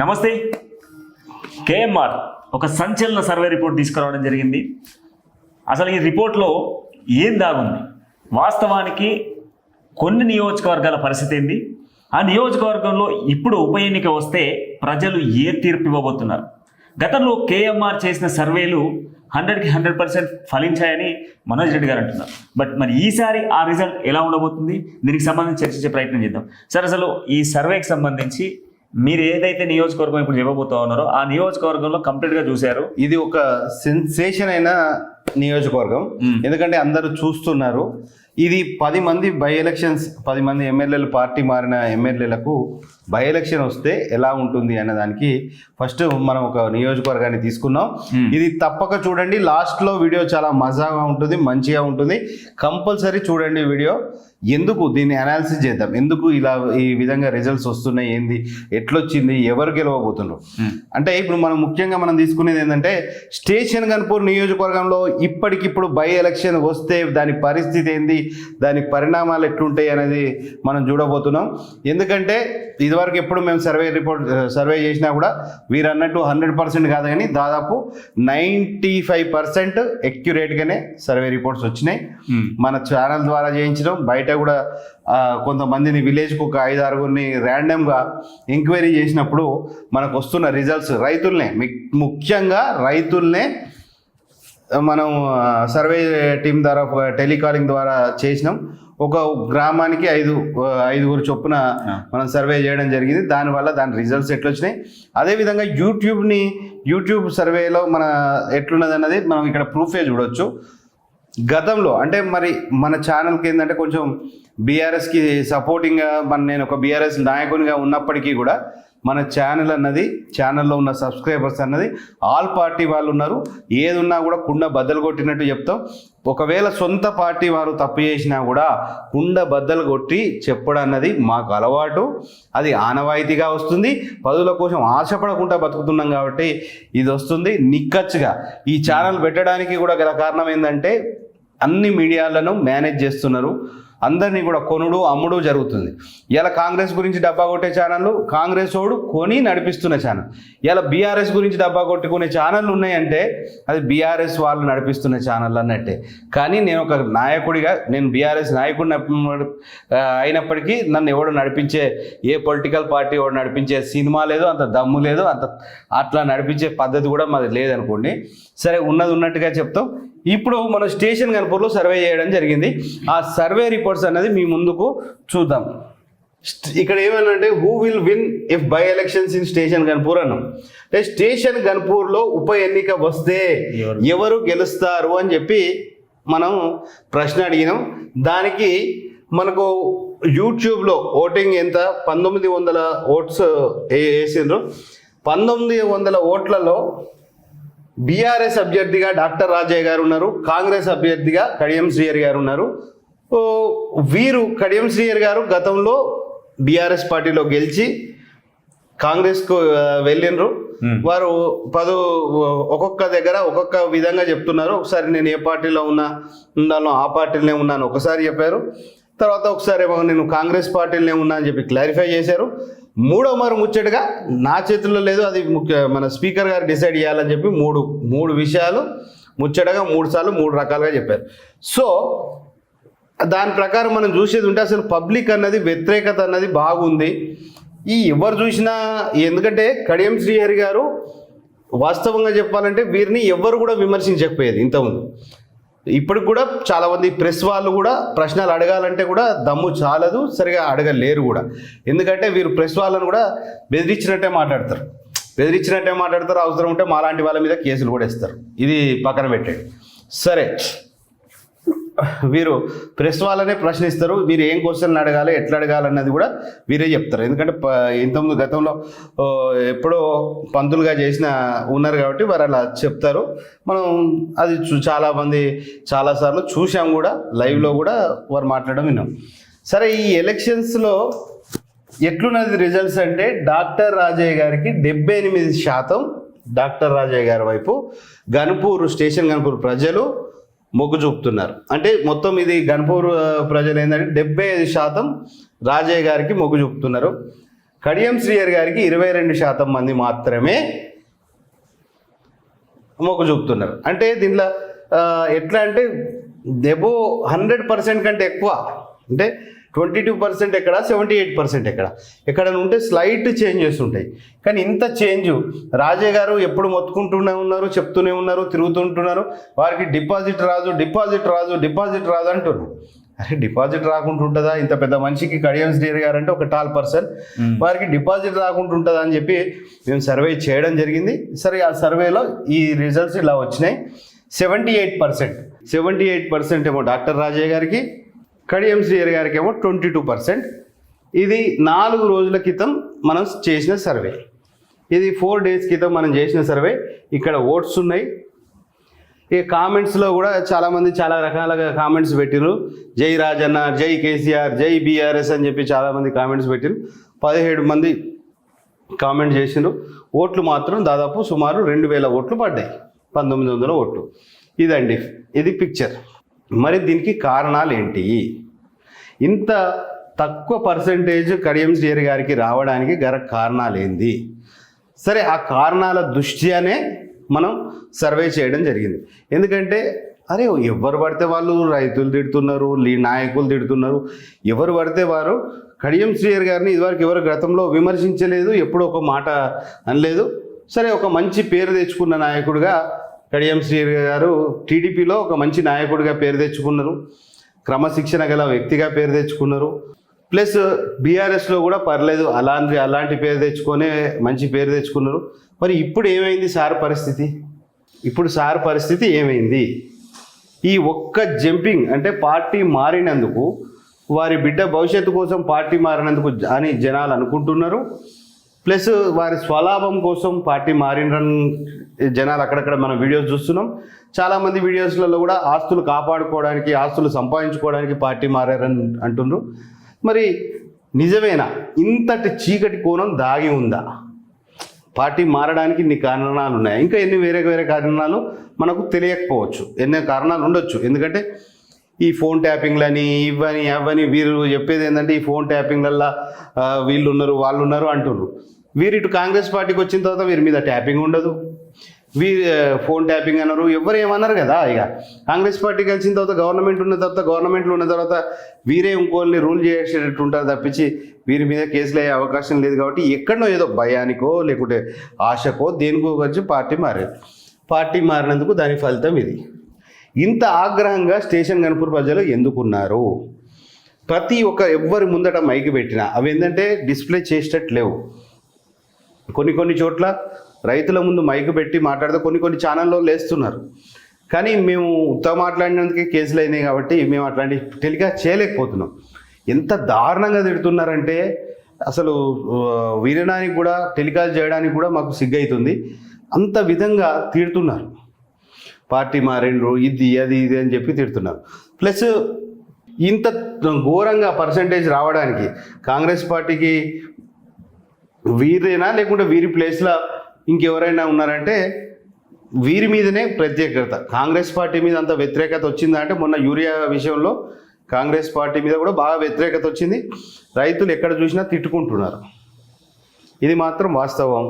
నమస్తే. కేఎంఆర్ ఒక సంచలన సర్వే రిపోర్ట్ తీసుకురావడం జరిగింది. అసలు ఈ రిపోర్ట్లో ఏం దాగుంది? వాస్తవానికి కొన్ని నియోజకవర్గాల పరిస్థితి ఏంది? ఆ నియోజకవర్గంలో ఇప్పుడు ఉప ఎన్నిక వస్తే ప్రజలు ఏ తీర్పు ఇవ్వబోతున్నారు? గతంలో కేఎంఆర్ చేసిన సర్వేలు హండ్రెడ్కి హండ్రెడ్ పర్సెంట్ ఫలించాయని మనోజ్ రెడ్డి గారు అంటున్నారు. బట్ మరి ఈసారి ఆ రిజల్ట్ ఎలా ఉండబోతుంది? దీనికి సంబంధించి చర్చించే ప్రయత్నం చేద్దాం. సార్ అసలు ఈ సర్వేకి సంబంధించి మీరు ఏదైతే నియోజకవర్గం ఇప్పుడు చెప్పబోతా ఉన్నారో ఆ నియోజకవర్గంలో కంప్లీట్గా చూశారు. ఇది ఒక సెన్సేషన్ అయిన నియోజకవర్గం. ఎందుకంటే అందరూ చూస్తున్నారు. ఇది పది మంది బై ఎలక్షన్స్ పది మంది ఎమ్మెల్యేలు పార్టీ మారిన ఎమ్మెల్యేలకు బై ఎలక్షన్ వస్తే ఎలా ఉంటుంది అనే దానికి ఫస్ట్ మనం ఒక నియోజకవర్గాన్ని తీసుకున్నాం. ఇది తప్పక చూడండి. లాస్ట్లో వీడియో చాలా మజాగా ఉంటుంది మంచిగా ఉంటుంది. కంపల్సరీ చూడండి వీడియో. ఎందుకు దీన్ని అనాలిసిస్ చేద్దాం? ఎందుకు ఇలా ఈ విధంగా రిజల్ట్స్ వస్తున్నాయి? ఏంది? ఎట్లొచ్చింది? ఎవరు గెలవబోతున్నారు మ్మ్. అంటే ఇప్పుడు మనం ముఖ్యంగా మనం తీసుకునేది ఏంటంటే స్టేషన్ గన్పూర్ నియోజకవర్గంలో ఇప్పటికిప్పుడు బై ఎలక్షన్ వస్తే దాని పరిస్థితి ఏంది? దాని పరిణామాలు ఎట్లుంటాయి అనేది మనం చూడబోతున్నాం. ఎందుకంటే ఇదివరకు ఎప్పుడు మేము సర్వే రిపోర్ట్ సర్వే చేసినా కూడా వీరు అన్నట్టు హండ్రెడ్ పర్సెంట్ కాదు కానీ దాదాపు నైంటీ ఫైవ్ పర్సెంట్ ఎక్యురేట్గానే సర్వే రిపోర్ట్స్ వచ్చినాయి. మ్మ్. మన ఛానల్ ద్వారా చేయించడం బయట కూడా కొంతమందిని విలేజ్కి ఒక ఐదు ఆరుగురిని ర్యాండమ్గా ఎంక్వైరీ చేసినప్పుడు మనకు వస్తున్న రిజల్ట్స్ రైతుల్నే ముఖ్యంగా రైతుల్నే మనం సర్వే టీం ద్వారా టెలికాలింగ్ ద్వారా చేసినాం. ఒక గ్రామానికి ఐదు ఐదుగురు చొప్పున మనం సర్వే చేయడం జరిగింది. దానివల్ల దాని రిజల్ట్స్ ఎట్లా వచ్చినాయి అదేవిధంగా యూట్యూబ్ని యూట్యూబ్ సర్వేలో మన ఎట్లున్నది అన్నది మనం ఇక్కడ ప్రూఫే చూడొచ్చు. గతంలో అంటే మరి మన ఛానల్కి ఏంటంటే కొంచెం బీఆర్ఎస్కి సపోర్టింగ్గా మన నేను ఒక బీఆర్ఎస్ నాయకునిగా ఉన్నప్పటికీ కూడా మన ఛానల్ అన్నది ఛానల్లో ఉన్న సబ్స్క్రైబర్స్ అన్నది ఆల్ పార్టీ వాళ్ళు ఉన్నారు. ఏది ఉన్నా కూడా కుండ బద్దలు కొట్టినట్టు చెప్తాం. ఒకవేళ సొంత పార్టీ వారు తప్పు చేసినా కూడా కుండ బద్దలు కొట్టి చెప్పడం అన్నది మాకు అలవాటు. అది ఆనవాయితీగా వస్తుంది. పదుల కోసం ఆశపడకుండా బతుకుతున్నాం కాబట్టి ఇది వస్తుంది. నిక్కచ్చుగా ఈ ఛానల్ పెట్టడానికి కూడా గల కారణం ఏంటంటే అన్ని మీడియాలను మేనేజ్ చేస్తున్నారు. అందరినీ కూడా కొనుడు అమ్ముడు జరుగుతుంది. ఇలా కాంగ్రెస్ గురించి డబ్బా కొట్టే ఛానళ్ళు కాంగ్రెస్ ఓడు కొని నడిపిస్తున్న ఛానల్. ఇలా బీఆర్ఎస్ గురించి డబ్బా కొట్టుకునే ఛానళ్ళు ఉన్నాయంటే అది బీఆర్ఎస్ వాళ్ళు నడిపిస్తున్న ఛానల్ అన్నట్టే. కానీ నేను ఒక నాయకుడిగా నేను బీఆర్ఎస్ నాయకుడిని అయినప్పటికీ నన్ను ఎవడు నడిపించే ఏ పొలిటికల్ పార్టీ వాడు నడిపించే సినిమా లేదు అంత దమ్ము లేదు అంత అట్లా నడిపించే పద్ధతి కూడా మాది లేదనుకోండి. సరే ఉన్నది ఉన్నట్టుగా చెప్తాం. ఇప్పుడు మనం స్టేషన్ గన్పూర్లో సర్వే చేయడం జరిగింది. ఆ సర్వే రిపోర్ట్స్ అనేది మీ ముందుకు చూద్దాం. ఇక్కడ ఏమనంటే who will win if by elections in station Ghanpur అన్నాం. అంటే స్టేషన్ గన్పూర్లో ఉప ఎన్నిక వస్తే ఎవరు? గెలుస్తారు అని చెప్పి మనం ప్రశ్న అడిగినాం. దానికి మనకు యూట్యూబ్లో ఓటింగ్ ఎంత? పంతొమ్మిది వందల ఓట్స్ వేసిండ్రు. పంతొమ్మిది వందల ఓట్లలో బీఆర్ఎస్ అభ్యర్థిగా డాక్టర్ రాజయ్య గారు ఉన్నారు కాంగ్రెస్ అభ్యర్థిగా కడియం శ్రీయర్ గారు ఉన్నారు. వీరు కడియం శ్రీయర్ గారు గతంలో బీఆర్ఎస్ పార్టీలో గెలిచి కాంగ్రెస్కు Hmm. వారు పదు ఒక్కొక్క దగ్గర ఒక్కొక్క విధంగా చెప్తున్నారు. ఒకసారి నేను ఏ పార్టీలో ఉన్నా ఉన్నానో ఆ పార్టీలోనే ఉన్నాను ఒకసారి చెప్పారు. తర్వాత ఒకసారి నేను కాంగ్రెస్ పార్టీలోనే ఉన్నా అని చెప్పి క్లారిఫై చేశారు. మూడో మరి ముచ్చటగా నా చేతుల్లో లేదు అది ముఖ్య మన స్పీకర్ గారు డిసైడ్ చేయాలని చెప్పి మూడు మూడు విషయాలు ముచ్చటగా మూడు సార్లు మూడు రకాలుగా చెప్పారు. సో దాని ప్రకారం మనం చూసేది ఉంటే అసలు పబ్లిక్ అన్నది వ్యతిరేకత అన్నది బాగుంది. ఈ ఎవరు చూసినా ఎందుకంటే కడియం శ్రీహరి గారు వాస్తవంగా చెప్పాలంటే వీరిని ఎవరు కూడా విమర్శించకపోయేది ఇంతకుముందు. ఇప్పటికి కూడా చాలామంది ప్రెస్ వాళ్ళు కూడా ప్రశ్నలు అడగాలంటే కూడా దమ్ము చాలదు సరిగా అడగలేరు కూడా. ఎందుకంటే వీరు ప్రెస్ వాళ్ళని కూడా బెదిరించినట్టే మాట్లాడతారు. బెదిరించినట్టే మాట్లాడతారు అవసరం ఉంటే మాలాంటి వాళ్ళ మీద కేసులు కూడా ఇస్తారు ఇది పక్కన పెట్టండి. సరే. వీరు ప్రెస్ వాళ్ళనే ప్రశ్నిస్తారు మీరు ఏం క్వశ్చన్లు అడగాలి ఎట్లా అడగాలన్నది కూడా వీరే చెప్తారు. ఎందుకంటే ఇంతకుముందు గతంలో ఎప్పుడో పంతులుగా చేసిన ఉన్నారు కాబట్టి వారు అలా చెప్తారు. మనం అది చాలామంది చాలాసార్లు చూసాం కూడా లైవ్లో కూడా వారు మాట్లాడడం విన్నాం. సరే ఈ ఎలక్షన్స్లో ఎట్లున్నది రిజల్ట్స్ అంటే డాక్టర్ రాజయ్య గారికి డెబ్బై ఎనిమిది శాతం డాక్టర్ రాజయ్య గారి వైపు గన్పూర్ స్టేషన్ గన్పూర్ ప్రజలు మొగ్గు చూపుతున్నారు. అంటే మొత్తం ఇది గణపూర్ ప్రజలు ఏంటంటే డెబ్బై ఐదు శాతం రాజయ్య గారికి మొగ్గు చూపుతున్నారు. కడియం శ్రీయర్ గారికి ఇరవై రెండు శాతం మంది మాత్రమే మొగ్గు చూపుతున్నారు. అంటే దీంట్లో ఎట్లా అంటే దెబో హండ్రెడ్ పర్సెంట్ కంటే ఎక్కువ. అంటే ట్వంటీ టూ పర్సెంట్ ఎక్కడ సెవెంటీ ఎయిట్ పర్సెంట్ ఎక్కడ. ఎక్కడ ఉంటే స్లైట్ చేంజెస్ ఉంటాయి. కానీ ఇంత చేంజ్ రాజే గారు ఎప్పుడు మొత్తుకుంటూనే ఉన్నారు చెప్తూనే ఉన్నారు తిరుగుతుంటున్నారు. వారికి డిపాజిట్ రాదు డిపాజిట్ రాదు డిపాజిట్ రాదు అంటున్నారు. అరే డిపాజిట్ రాకుండా ఉంటుందా? ఇంత పెద్ద మనిషికి కడియం శ్రీహరి గారు అంటే ఒక టాల్ పర్సన్. వారికి డిపాజిట్ రాకుండా ఉంటుందా అని చెప్పి మేము సర్వే చేయడం జరిగింది. సరే ఆ సర్వేలో ఈ రిజల్ట్స్ ఇలా వచ్చినాయి. Seventy eight percent seventy eight percent ఏమో డాక్టర్ రాజయ్య గారికి కడియం గారికి ఏమో ట్వంటీ టూ పర్సెంట్. ఇది నాలుగు రోజుల క్రితం మనం చేసిన సర్వే. ఇది ఫోర్ డేస్ క్రితం మనం చేసిన సర్వే. ఇక్కడ ఓట్స్ ఉన్నాయి. ఈ కామెంట్స్లో కూడా చాలామంది చాలా రకాలుగా కామెంట్స్ పెట్టిరు జై రాజన్న జై కేసీఆర్ జై బీఆర్ఎస్ అని చెప్పి చాలామంది కామెంట్స్ పెట్టిరు పదిహేడు మంది కామెంట్ చేసిండ్రు. ఓట్లు మాత్రం దాదాపు సుమారు రెండు వేల ఓట్లు పడ్డాయి. పంతొమ్మిది వందల ఓట్లు. ఇదండి. ఇది పిక్చర్. మరి దీనికి కారణాలు ఏంటి ఇంత తక్కువ పర్సంటేజ్ కడియం శ్రీహరి గారికి రావడానికి గల కారణాలు ఏంది సరే ఆ కారణాల దృష్ట్యానే మనం సర్వే చేయడం జరిగింది. ఎందుకంటే అరే ఎవరు పడితే వాళ్ళు రైతులు తిడుతున్నారు లీ నాయకులు తిడుతున్నారు. ఎవరు పడితే వారు కడియం శ్రీయర్ గారిని ఇదివరకు ఎవరు గతంలో విమర్శించలేదు ఎప్పుడు ఒక మాట అనలేదు. సరే ఒక మంచి పేరు తెచ్చుకున్న నాయకుడిగా కడియం శ్రీహర్ గారు టీడీపీలో ఒక మంచి నాయకుడిగా పేరు తెచ్చుకున్నారు. క్రమశిక్షణ గల వ్యక్తిగా పేరు తెచ్చుకున్నారు. ప్లస్ బీఆర్ఎస్లో కూడా పర్లేదు అలాంటి అలాంటి పేరు తెచ్చుకొనే మంచి పేరు తెచ్చుకున్నారు. మరి ఇప్పుడు ఏమైంది సార్ పరిస్థితి? ఇప్పుడు సార్ పరిస్థితి ఏమైంది? ఈ ఒక్క జంపింగ్ అంటే పార్టీ మారినందుకు వారి బిడ్డ భవిష్యత్తు కోసం పార్టీ మారినందుకు అని జనాలు అనుకుంటున్నారు. ప్లస్ వారి స్వలాభం కోసం పార్టీ మారినని జనాలు అక్కడక్కడ మనం వీడియోస్ చూస్తున్నాం. చాలామంది వీడియోస్లలో కూడా ఆస్తులు కాపాడుకోవడానికి ఆస్తులు సంపాదించుకోవడానికి పార్టీ మారారని అంటున్నారు మరి నిజమేనా? ఇంతటి చీకటి కోణం దాగి ఉందా? పార్టీ మారడానికి ఇన్ని కారణాలు ఉన్నాయి? ఇంకా ఎన్ని వేరే వేరే కారణాలు మనకు తెలియకపోవచ్చు. ఎన్నో కారణాలు ఉండొచ్చు. ఎందుకంటే ఈ ఫోన్ ట్యాపింగ్లని ఇవని అవని వీరు చెప్పేది ఏంటంటే ఈ ఫోన్ ట్యాపింగ్లల్లో వీళ్ళు ఉన్నారు వాళ్ళు ఉన్నారు అంటున్నారు వీరు ఇటు కాంగ్రెస్ పార్టీకి వచ్చిన తర్వాత వీరి మీద ట్యాపింగ్ ఉండదు. వీరి ఫోన్ ట్యాపింగ్ అన్నారు ఎవరు ఏమన్నారు కదా ఇక. కాంగ్రెస్ పార్టీ కలిసిన తర్వాత గవర్నమెంట్ ఉన్న తర్వాత గవర్నమెంట్లో ఉన్న తర్వాత వీరే ఇంకోళ్ళని రూల్ చేసేటట్టు ఉంటారు తప్పించి వీరి మీద కేసులు అయ్యే అవకాశం లేదు కాబట్టి ఎక్కడనో ఏదో భయానికో లేకుంటే ఆశకో దేనికో వచ్చి పార్టీ మారేది పార్టీ మారినందుకు దాని ఫలితం ఇది. ఇంత ఆగ్రహంగా స్టేషన్ గణపూర్ ప్రజలు ఎందుకున్నారు? ప్రతి ఒక్క ఎవ్వరి ముందట మైకి పెట్టినా అవి ఏంటంటే డిస్ప్లే చేసేటట్టు లేవు. కొన్ని కొన్ని చోట్ల రైతుల ముందు మైకు పెట్టి మాట్లాడితే కొన్ని కొన్ని ఛానల్లో లేస్తున్నారు. కానీ మేము ఉత్తమ మాట్లాడినందుకే కేసులు అయినాయి కాబట్టి మేము అట్లాంటి టెలికాస్ట్ చేయలేకపోతున్నాం. ఎంత దారుణంగా తిడుతున్నారంటే అసలు ఆ, కూడా టెలికాస్ట్ చేయడానికి కూడా మాకు సిగ్గైతుంది. అంత విధంగా తిడుతున్నారు. పార్టీ మారిండ్రు ఇది అది ఇది అని చెప్పి తిడుతున్నారు. ప్లస్ ఇంత ఘోరంగా పర్సంటేజ్ రావడానికి కాంగ్రెస్ పార్టీకి వీరేనా లేకుంటే వీరి ప్లేస్లో ఇంకెవరైనా ఉన్నారంటే వీరి మీదనే ప్రత్యేకత. కాంగ్రెస్ పార్టీ మీద అంత వ్యతిరేకత వచ్చిందా అంటే మొన్న యూరియా విషయంలో కాంగ్రెస్ పార్టీ మీద కూడా బాగా వ్యతిరేకత వచ్చింది. రైతులు ఎక్కడ చూసినా తిట్టుకుంటున్నారు. ఇది మాత్రం వాస్తవం.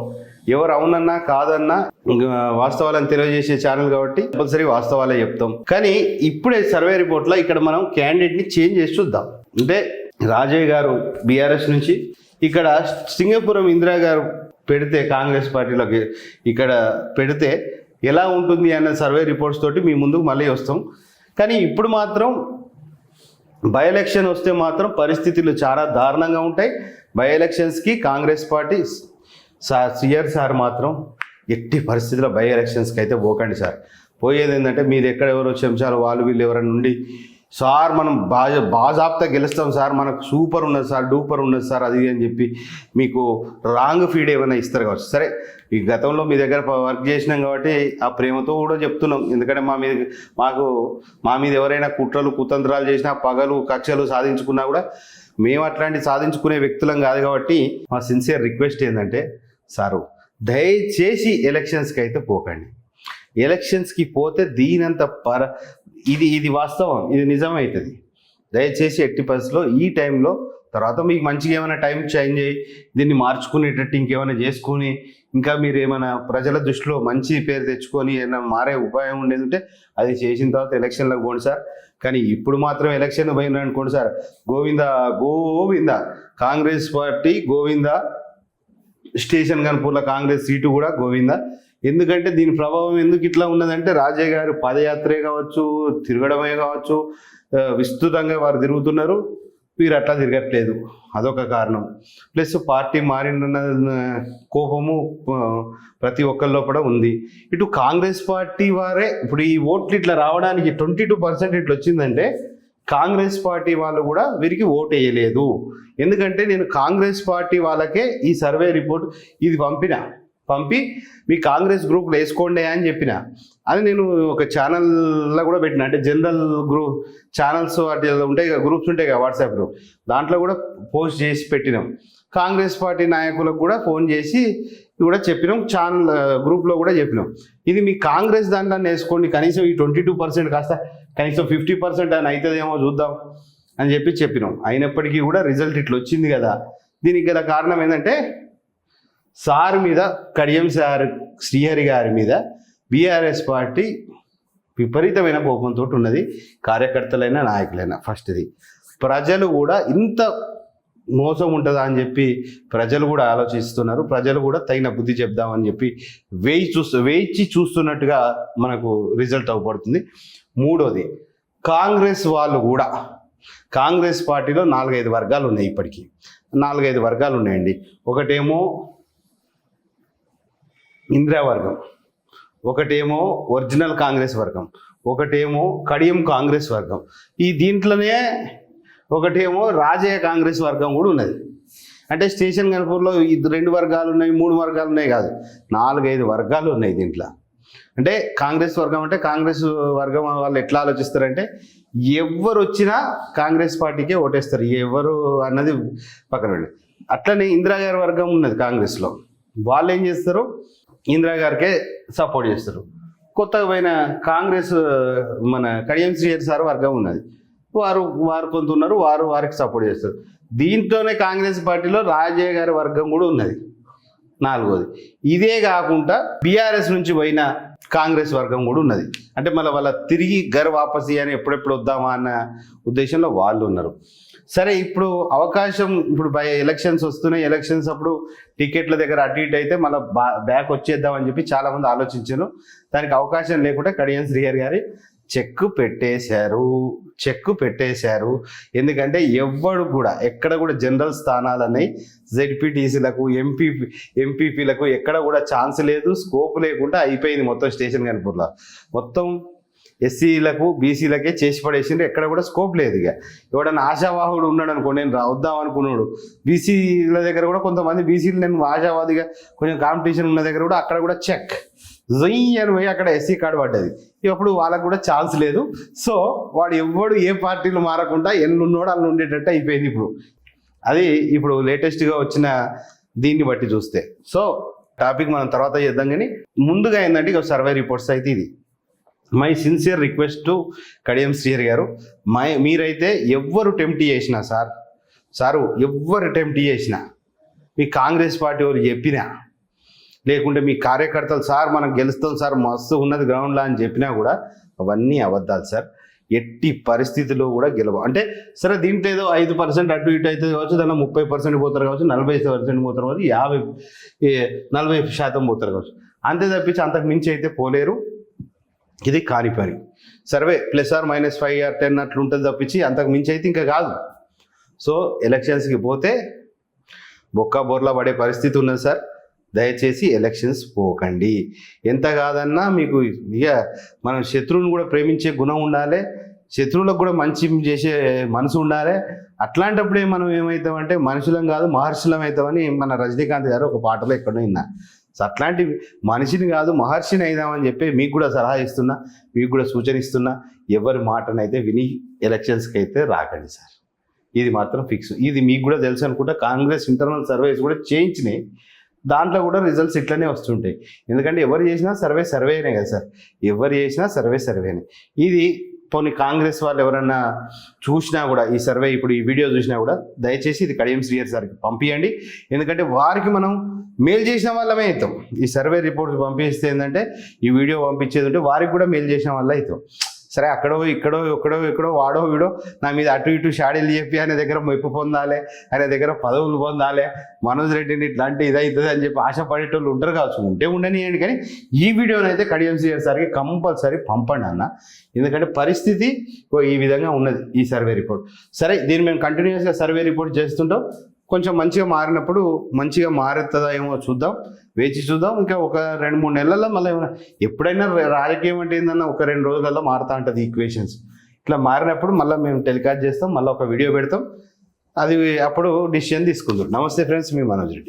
ఎవరు అవునన్నా కాదన్నా ఇంకా వాస్తవాలను తెలియజేసే ఛానల్ కాబట్టి కంపల్సరీ వాస్తవాలే చెప్తాం. కానీ ఇప్పుడే సర్వే రిపోర్ట్లో ఇక్కడ మనం క్యాండిడేట్ని చేంజ్ చేసి చూద్దాం. అంటే రాజయ్య గారు బీఆర్ఎస్ నుంచి ఇక్కడ సింగపురం ఇందిరా గారు పెడితే కాంగ్రెస్ పార్టీలోకి ఇక్కడ పెడితే ఎలా ఉంటుంది అన్న సర్వే రిపోర్ట్స్ తోటి మీ ముందుకు మళ్ళీ వస్తాం. కానీ ఇప్పుడు మాత్రం బై ఎలక్షన్ వస్తే మాత్రం పరిస్థితులు చాలా దారుణంగా ఉంటాయి. బై ఎలక్షన్స్కి Congress party sir CR sir మాత్రం ఎట్టి పరిస్థితుల్లో బై ఎలక్షన్స్కి అయితే పోకండి సార్. పోయేది ఏంటంటే మీరు ఎక్కడ ఎవరో చెంచాలో వాళ్ళు వీళ్ళు ఎవరైనా ఉండి సార్ మనం బాగా బాజాబ్తా గెలుస్తాం సార్ మనకు సూపర్ ఉన్నది సార్ డూపర్ ఉన్నది సార్ అది అని చెప్పి మీకు రాంగ్ ఫీడ్ ఏమైనా ఇస్తారు కావచ్చు. సరే ఈ గతంలో మీ దగ్గర వర్క్ చేసినాం కాబట్టి ఆ ప్రేమతో కూడా చెప్తున్నాం. ఎందుకంటే మా మీద మాకు మా మీద ఎవరైనా కుట్రలు కుతంత్రాలు చేసినా పగలు కక్షలు సాధించుకున్నా కూడా మేము అట్లాంటి సాధించుకునే వ్యక్తులం కాదు కాబట్టి మా సిన్సియర్ రిక్వెస్ట్ ఏంటంటే సారు దయచేసి ఎలక్షన్స్కి అయితే పోకండి. ఎలక్షన్స్కి పోతే దీనంత పర ఇది ఇది వాస్తవం ఇది నిజమవుతుంది దయచేసి ఎట్టి పరిస్థితిలో ఈ టైంలో తర్వాత మీకు మంచిగా ఏమైనా టైం చేంజ్ అయ్యి దీన్ని మార్చుకునేటట్టు ఇంకేమైనా చేసుకొని ఇంకా మీరు ఏమైనా ప్రజల దృష్టిలో మంచి పేరు తెచ్చుకొని ఏమైనా మారే ఉపాయం ఉండేది ఉంటే అది చేసిన తర్వాత ఎలక్షన్లకు పోండి సార్. కానీ ఇప్పుడు మాత్రం ఎలక్షన్ పోయిన అనుకోండి sir. Govinda Govinda Congress party Govinda station కనుపూర్ల Congress seat కూడా గోవింద. ఎందుకంటే దీని ప్రభావం ఎందుకు ఇట్లా ఉన్నదంటే రాజయ్య గారు పాదయాత్రే కావచ్చు తిరగడమే కావచ్చు విస్తృతంగా వారు తిరుగుతున్నారు. వీరు అట్లా తిరగట్లేదు. అదొక కారణం. ప్లస్ పార్టీ మారిన కోపము ప్రతి ఒక్కరిలో కూడా ఉంది. ఇటు కాంగ్రెస్ పార్టీ వారే ఇప్పుడు ఈ ఓట్లు ఇట్లా రావడానికి ట్వంటీ టూ పర్సెంట్ ఇట్లా వచ్చిందంటే కాంగ్రెస్ పార్టీ వాళ్ళు కూడా వీరికి ఓటు వేయలేదు. ఎందుకంటే నేను కాంగ్రెస్ పార్టీ వాళ్ళకే ఈ సర్వే రిపోర్ట్ ఇది పంపిన. పంపి మీ కాంగ్రెస్ గ్రూప్లో వేసుకోండి అని చెప్పిన. అది నేను ఒక ఛానల్లో కూడా పెట్టిన. అంటే జనరల్ గ్రూప్ ఛానల్స్ వాటి ఉంటాయి గ్రూప్స్ ఉంటాయి కదా వాట్సాప్ గ్రూప్. దాంట్లో కూడా పోస్ట్ చేసి పెట్టినాం. కాంగ్రెస్ పార్టీ నాయకులకు కూడా ఫోన్ చేసి కూడా చెప్పినాం. ఛానల్ గ్రూప్లో కూడా చెప్పినాం. ఇది మీ కాంగ్రెస్ దాంట్లో వేసుకోండి. కనీసం ఈ ట్వంటీ టూ పర్సెంట్ కాస్త కనీసం ఫిఫ్టీ పర్సెంట్ అని అవుతుందేమో చూద్దాం అని చెప్పి చెప్పినాం. అయినప్పటికీ కూడా రిజల్ట్ ఇట్లా వచ్చింది కదా. దీనికి గల కారణం ఏంటంటే సార్ మీద కడియం సార్ శ్రీహరి గారి మీద బీఆర్ఎస్ పార్టీ విపరీతమైన కోపంతో ఉన్నది. కార్యకర్తలైనా నాయకులైనా ఫస్ట్ది. ప్రజలు కూడా ఇంత మోసం ఉంటుందా అని చెప్పి ప్రజలు కూడా ఆలోచిస్తున్నారు. ప్రజలు కూడా తగిన బుద్ధి చెప్దామని చెప్పి వేయి చూస్తూ వేచి చూస్తున్నట్టుగా మనకు రిజల్ట్ అవపడుతుంది. మూడోది కాంగ్రెస్ వాళ్ళు కూడా కాంగ్రెస్ పార్టీలో నాలుగైదు వర్గాలు ఉన్నాయి ఇప్పటికీ. నాలుగైదు వర్గాలు ఉన్నాయండి. ఒకటేమో ఇందిరా వర్గం ఒకటేమో ఒరిజినల్ కాంగ్రెస్ వర్గం. ఒకటేమో కడియం కాంగ్రెస్ వర్గం. ఈ దీంట్లోనే ఒకటేమో రాజయ్య కాంగ్రెస్ వర్గం కూడా ఉన్నది. అంటే స్టేషన్ కనుపూర్లో ఇది రెండు వర్గాలు ఉన్నాయి మూడు వర్గాలు ఉన్నాయి కాదు. నాలుగైదు వర్గాలు ఉన్నాయి దీంట్లో. అంటే కాంగ్రెస్ వర్గం అంటే కాంగ్రెస్ వర్గం వాళ్ళు ఎట్లా ఆలోచిస్తారంటే ఎవరు వచ్చినా కాంగ్రెస్ పార్టీకే ఓటేస్తారు. ఎవరు అన్నది పక్కన అట్లనే ఇందిరాగారి వర్గం ఉన్నది కాంగ్రెస్లో. వాళ్ళు ఏం చేస్తారు? ఇందిరా గారికే సపోర్ట్ చేస్తారు. కొత్తగా పోయిన కాంగ్రెస్ మన కడియం శ్రీహరి సార్ వర్గం ఉన్నది. వారు వారు కొంత ఉన్నారు వారు వారికి సపోర్ట్ చేస్తారు. దీంట్లోనే కాంగ్రెస్ పార్టీలో రాజయ్య గారి వర్గం కూడా ఉన్నది. నాలుగోది. ఇదే కాకుండా బీఆర్ఎస్ నుంచి పోయిన కాంగ్రెస్ వర్గం కూడా ఉన్నది. అంటే మళ్ళీ వాళ్ళ తిరిగి గర్ వాపసి అని ఎప్పుడెప్పుడు వద్దామా అన్న ఉద్దేశంలో వాళ్ళు ఉన్నారు. సరే ఇప్పుడు అవకాశం ఇప్పుడు బై ఎలక్షన్స్ వస్తున్నాయి ఎలక్షన్స్ అప్పుడు టికెట్ల దగ్గర అటు ఇటు అయితే మళ్ళీ బా బ్యాక్ వచ్చేద్దామని చెప్పి చాలామంది ఆలోచించారు. దానికి అవకాశం లేకుండా కడియన్ శ్రీహరి గారి చెక్ పెట్టేశారు చెక్ పెట్టేశారు. ఎందుకంటే ఎవ్వడు కూడా ఎక్కడ కూడా జనరల్ స్థానాలు ఉన్నాయి జెడ్పీటీసీలకు ఎంపీ ఎంపీపీలకు ఎక్కడ కూడా ఛాన్స్ లేదు స్కోప్ లేకుండా అయిపోయింది మొత్తం స్టేషన్ కనుపూర్లో మొత్తం ఎస్సీలకు బీసీలకే చేసి పడేసిండ్రు. ఎక్కడ కూడా స్కోప్ లేదు ఇక. ఎవడన్నా ఆశావాహుడు ఉన్నాడు అనుకో నేను రా- వద్దాం అనుకున్నాడు. బీసీల దగ్గర కూడా కొంతమంది బీసీలు నేను ఆశావాదిగా కొంచెం కాంపిటీషన్ ఉన్న దగ్గర కూడా అక్కడ కూడా చెక్ జొయ్ అని పోయి అక్కడ ఎస్సీ కార్డు పడ్డది. ఇప్పుడు వాళ్ళకు కూడా ఛాన్స్ లేదు. సో వాడు ఎవ్వడు ఏ పార్టీలు మారకుండా ఎన్ని ఉన్నోడు అన్ని ఉండేటట్టు అయిపోయింది ఇప్పుడు. అది ఇప్పుడు లేటెస్ట్గా వచ్చిన దీన్ని బట్టి చూస్తే. సో టాపిక్ మనం తర్వాత చేద్దాం కానీ ముందుగా ఏంటంటే ఇక సర్వే రిపోర్ట్స్ అయితే ఇది. My sincere request to Kadiyam Srihari గారు. మై మీరైతే ఎవ్వరు టెంప్ట్ చేసినా సార్ సారు ఎవ్వరు టెంప్ట్ చేసినా మీ కాంగ్రెస్ పార్టీ వాళ్ళు చెప్పినా లేకుంటే మీ కార్యకర్తలు సార్ మనం గెలుస్తాం సార్ మస్తు ఉన్నది గ్రౌండ్లో అని చెప్పినా కూడా అవన్నీ అబద్ధాలు సార్. ఎట్టి పరిస్థితిలో కూడా గెలవ అంటే సరే దీంట్లో ఏదో ఐదు పర్సెంట్ అటు ఇటు అయితే కావచ్చు దానిలో ముప్పై పర్సెంట్ పోతారు కావచ్చు నలభై పర్సెంట్ పోతారు కావచ్చు యాభై ఏ, నలభై శాతం పోతారు కావచ్చు. అంతే తప్పించి అంతకు మించి అయితే పోలేరు. ఇది కాని పని. Survey plus or minus five or ten అట్లా ఉంటుంది తప్పించి అంతకు మించి అయితే ఇంకా కాదు. సో ఎలక్షన్స్కి పోతే బొక్క బోర్లా పడే పరిస్థితి ఉన్నది సార్. దయచేసి ఎలక్షన్స్ పోకండి. ఎంత కాదన్నా మీకు ఇక మనం శత్రువుని కూడా ప్రేమించే గుణం ఉండాలి శత్రువులకు కూడా మంచి చేసే మనసు ఉండాలి. అట్లాంటప్పుడే మనం ఏమవుతామంటే మనుషులం కాదు మహర్షులం అవుతామని మన రజనీకాంత్ గారు ఒక పాటలో ఎక్కడో విన్నా. అట్లాంటి మనిషిని కాదు మహర్షిని అయిదామని చెప్పి మీకు కూడా సలహా ఇస్తున్నా మీకు కూడా సూచన ఇస్తున్నా ఎవరి మాటనైతే విని ఎలక్షన్స్కి అయితే రాకండి సార్. ఇది మాత్రం ఫిక్స్. ఇది మీకు కూడా తెలుసు అనుకుంటా కాంగ్రెస్ ఇంటర్నల్ సర్వేస్ కూడా చేయించినాయి. దాంట్లో కూడా రిజల్ట్స్ ఇట్లనే వస్తుంటాయి. ఎందుకంటే ఎవరు చేసినా సర్వే సర్వేనే కదా సార్. ఎవరు చేసినా సర్వే సర్వేనే. ఇది పోనీ కాంగ్రెస్ వాళ్ళు ఎవరన్నా చూసినా కూడా ఈ సర్వే ఇప్పుడు ఈ వీడియో చూసినా కూడా దయచేసి ఇది కడియం శ్రీయర్ సార్కి పంపించండి ఎందుకంటే వారికి మనం మెయిల్ చేసిన వాళ్ళమే అవుతాం. ఈ సర్వే రిపోర్ట్స్ పంపిస్తే ఏంటంటే ఈ వీడియో పంపించేది ఉంటే వారికి కూడా మెయిల్ చేసిన వాళ్ళ అవుతాం. సరే అక్కడో ఇక్కడో ఎక్కడో ఎక్కడో వాడో వీడో నా మీద అటు ఇటు షాడీలు చెప్పి ఆయన దగ్గర మెప్పు పొందాలి ఆయన దగ్గర పదవులు పొందాలి. మనోజ్ రెడ్డిని ఇట్లాంటి ఇదవుతుంది అని చెప్పి ఆశపడేటోళ్ళు ఉంటారు కావచ్చు ఉంటే ఉండనియండి. కానీ ఈ వీడియోని అయితే కడియం సీఆర్ సార్కి కంపల్సరీ పంపండి అన్న. ఎందుకంటే పరిస్థితి ఓ ఈ విధంగా ఉన్నది ఈ సర్వే రిపోర్ట్. సరే దీన్ని మేము కంటిన్యూస్గా సర్వే రిపోర్ట్ చేస్తుంటాం. కొంచెం మంచిగా మారినప్పుడు మంచిగా మారుతుందా ఏమో చూద్దాం. వేచి చూద్దాం. ఇంకా ఒక రెండు మూడు నెలల్లో మళ్ళీ ఏమైనా ఎప్పుడైనా రాజకీయం అంటే ఏందన్నా ఒక రెండు రోజులలో మారుతూ ఉంటుంది ఈక్వేషన్స్ ఇట్లా మారినప్పుడు మళ్ళీ మేము టెలికాస్ట్ చేస్తాం. మళ్ళీ ఒక వీడియో పెడతాం. అది అప్పుడు డిసిషన్ తీసుకుందాం. నమస్తే ఫ్రెండ్స్ మీ మనోజ్ రెడ్డి.